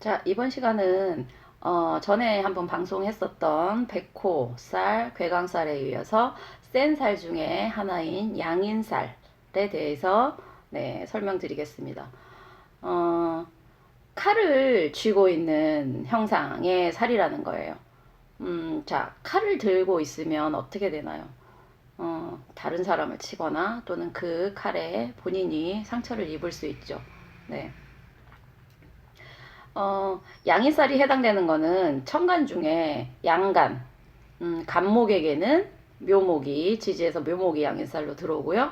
자, 이번 시간은 어, 전에 한번 방송했었던 백호 쌀, 괴강쌀에 이어서 센 쌀 중에 하나인 양인쌀에 대해서 네, 설명드리겠습니다. 어, 칼을 쥐고 있는 형상의 살이라는 거예요. 음, 자, 칼을 들고 있으면 어떻게 되나요? 어, 다른 사람을 치거나 또는 그 칼에 본인이 상처를 입을 수 있죠. 네. 어, 양이살이 해당되는 거는 천간 중에 양간, 음, 간목에게는 묘목이, 지지에서 묘목이 양이살로 들어오고요.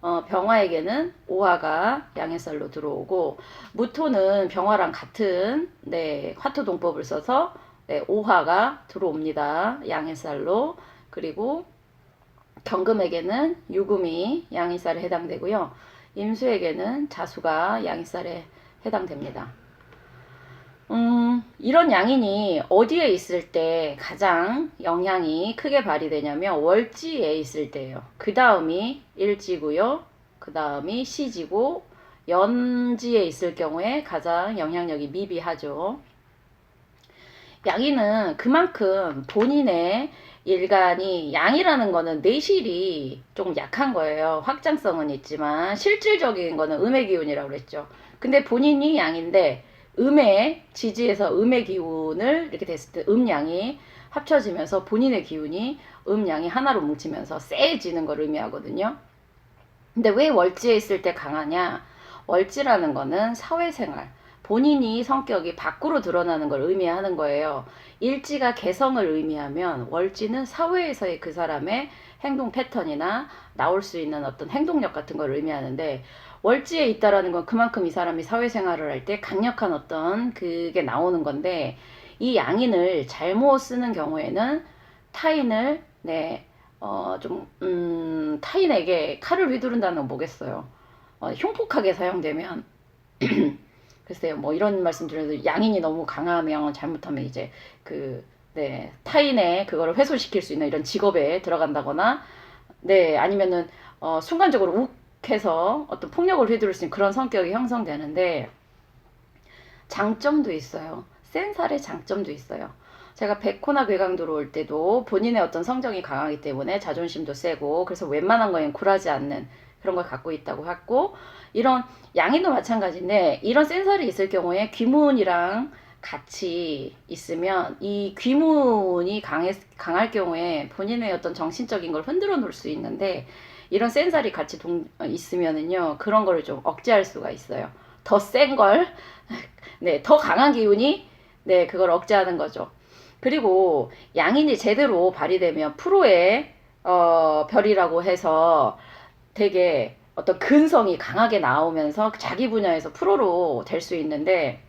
어, 병화에게는 오화가 양이살로 들어오고, 무토는 병화랑 같은, 네, 화토 동법을 써서, 네, 오화가 들어옵니다. 양이살로. 그리고 경금에게는 유금이 양이살에 해당되고요. 임수에게는 자수가 양이살에 해당됩니다. 음, 이런 양인이 어디에 있을 때 가장 영향이 크게 발휘되냐면 월지에 있을 때예요. 그 다음이 일지고요. 그 다음이 시지고 연지에 있을 경우에 가장 영향력이 미비하죠. 양인은 그만큼 본인의 일간이 양이라는 거는 내실이 조금 약한 거예요. 확장성은 있지만 실질적인 거는 음의 기운이라고 그랬죠. 근데 본인이 양인데 음의 지지에서 음의 기운을 이렇게 됐을 때 음양이 합쳐지면서 본인의 기운이 음양이 하나로 뭉치면서 세지는 걸 의미하거든요. 근데 왜 월지에 있을 때 강하냐? 월지라는 거는 사회생활, 본인이 성격이 밖으로 드러나는 걸 의미하는 거예요. 일지가 개성을 의미하면 월지는 사회에서의 그 사람의 행동 패턴이나 나올 수 있는 어떤 행동력 같은 걸 의미하는데 월지에 있다라는 건 그만큼 이 사람이 사회생활을 할 때 강력한 어떤 그게 나오는 건데 이 양인을 잘못 쓰는 경우에는 타인을 네, 어, 좀, 음, 타인에게 칼을 휘두른다는 건 뭐겠어요. 어, 흉폭하게 사용되면, 글쎄요, 뭐 이런 말씀 드려도 양인이 너무 강하면 잘못하면 이제 그, 네, 타인의 그거를 훼손시킬 수 있는 이런 직업에 들어간다거나, 네, 아니면은, 어, 순간적으로 욱 해서 어떤 폭력을 휘두를 수 있는 그런 성격이 형성되는데, 장점도 있어요. 센 살의 장점도 있어요. 제가 백호나 괴강 들어올 때도 본인의 어떤 성정이 강하기 때문에 자존심도 세고 그래서 웬만한 거엔 굴하지 않는 그런 걸 갖고 있다고 했고 이런 양인도 마찬가지인데 이런 센살이 있을 경우에 귀문이랑 같이 있으면 이 귀문이 강해, 강할 경우에 본인의 어떤 정신적인 걸 흔들어 놓을 수 있는데 이런 센살이 같이 동, 어, 있으면은요 그런 거를 좀 억제할 수가 있어요. 더 센 걸, 네, 더 강한 기운이 네, 그걸 억제하는 거죠. 그리고 양인이 제대로 발휘되면 프로의 어, 별이라고 해서 되게 어떤 근성이 강하게 나오면서 자기 분야에서 프로로 될 수 있는데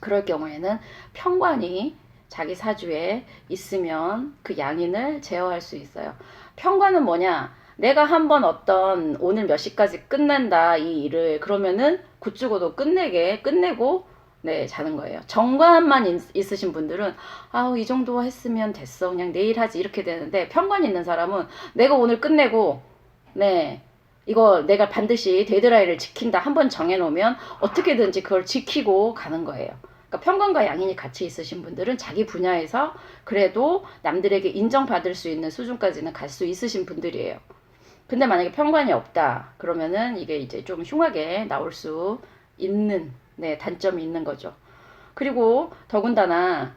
그럴 경우에는 평관이 자기 사주에 있으면 그 양인을 제어할 수 있어요. 평관은 뭐냐? 내가 한번 어떤 오늘 몇 시까지 끝낸다 이 일을 그러면은 굿주고도 끝내게 끝내고 네, 자는 거예요. 정관만 있, 있으신 분들은 아우 이 정도 했으면 됐어. 그냥 내일 하지 이렇게 되는데 편관 있는 사람은 내가 오늘 끝내고 네. 이거 내가 반드시 데드라인을 지킨다 한 번 정해놓으면 어떻게든지 그걸 지키고 가는 거예요. 그러니까 편관과 양인이 같이 있으신 분들은 자기 분야에서 그래도 남들에게 인정받을 수 있는 수준까지는 갈 수 있으신 분들이에요. 근데 만약에 편관이 없다 그러면은 이게 이제 좀 흉하게 나올 수 있는 네, 단점이 있는 거죠. 그리고 더군다나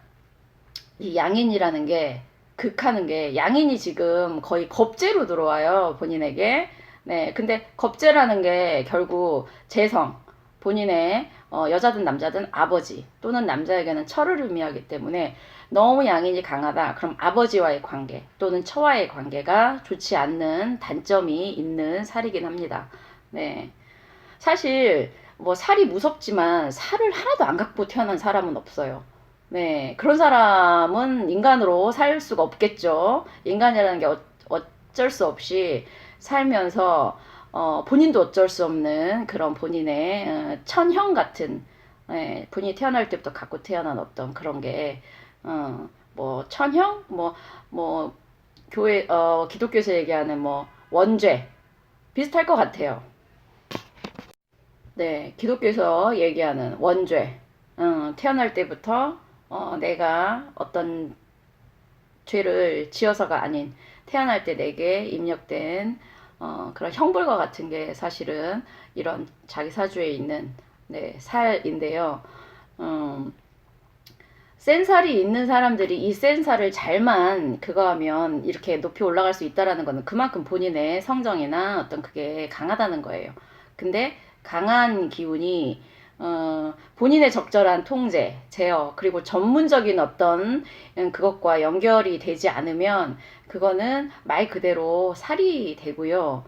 이 양인이라는 게 극하는 게 양인이 지금 거의 겁재로 들어와요 본인에게. 네, 근데 겁재라는 게 결국 재성 본인의 어, 여자든 남자든 아버지 또는 남자에게는 철을 의미하기 때문에 너무 양인이 강하다. 그럼 아버지와의 관계 또는 처와의 관계가 좋지 않는 단점이 있는 살이긴 합니다. 네. 사실 뭐 살이 무섭지만 살을 하나도 안 갖고 태어난 사람은 없어요. 네, 그런 사람은 인간으로 살 수가 없겠죠. 인간이라는 게 어, 어쩔 수 없이 살면서 어, 본인도 어쩔 수 없는 그런 본인의 어, 천형 같은 예, 본인이 태어날 때부터 갖고 태어난 어떤 그런 게 어, 뭐 천형 뭐뭐 교회 어, 기독교에서 얘기하는 뭐 원죄 비슷할 것 같아요. 네, 기독교에서 얘기하는 원죄. 어, 태어날 때부터 어, 내가 어떤 죄를 지어서가 아닌 태어날 때 내게 입력된 어, 그런 형벌과 같은 게 사실은 이런 자기 사주에 있는 네, 살인데요. 음, 센 살이 있는 사람들이 이 센 살을 잘만 그거 하면 이렇게 높이 올라갈 수 있다라는 거는 그만큼 본인의 성정이나 어떤 그게 강하다는 거예요. 근데 강한 기운이 어, 본인의 적절한 통제, 제어, 그리고 전문적인 어떤 음, 그것과 연결이 되지 않으면 그거는 말 그대로 살이 되고요.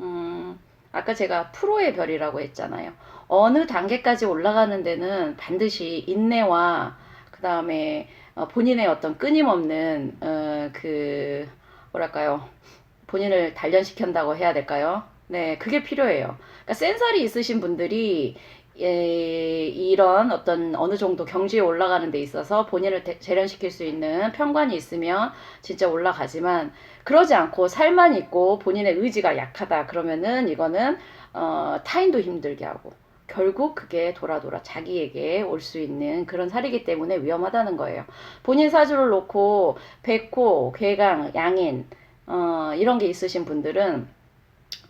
음, 아까 제가 프로의 별이라고 했잖아요. 어느 단계까지 올라가는 데는 반드시 인내와 그 다음에 본인의 어떤 끊임없는 어, 그 뭐랄까요 본인을 단련시킨다고 해야 될까요? 네, 그게 필요해요. 그러니까 센살이 있으신 분들이 예, 이런 어떤 어느 정도 경지에 올라가는 데 있어서 본인을 대- 재련시킬 수 있는 편관이 있으면 진짜 올라가지만 그러지 않고 살만 있고 본인의 의지가 약하다 그러면은 이거는 어, 타인도 힘들게 하고 결국 그게 돌아 돌아 자기에게 올 수 있는 그런 살이기 때문에 위험하다는 거예요. 본인 사주를 놓고 백호, 괴강, 양인 어, 이런 게 있으신 분들은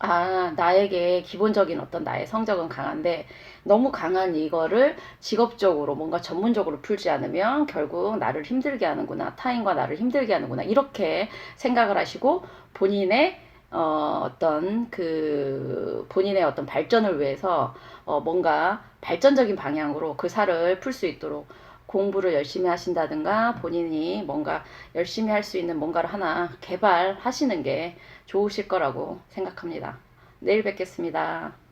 아, 나에게 기본적인 어떤 나의 성적은 강한데 너무 강한 이거를 직업적으로 뭔가 전문적으로 풀지 않으면 결국 나를 힘들게 하는구나. 타인과 나를 힘들게 하는구나. 이렇게 생각을 하시고 본인의 어, 어떤 그 본인의 어떤 발전을 위해서 어, 뭔가 발전적인 방향으로 그 살을 풀 수 있도록 공부를 열심히 하신다든가 본인이 뭔가 열심히 할 수 있는 뭔가를 하나 개발하시는 게 좋으실 거라고 생각합니다. 내일 뵙겠습니다.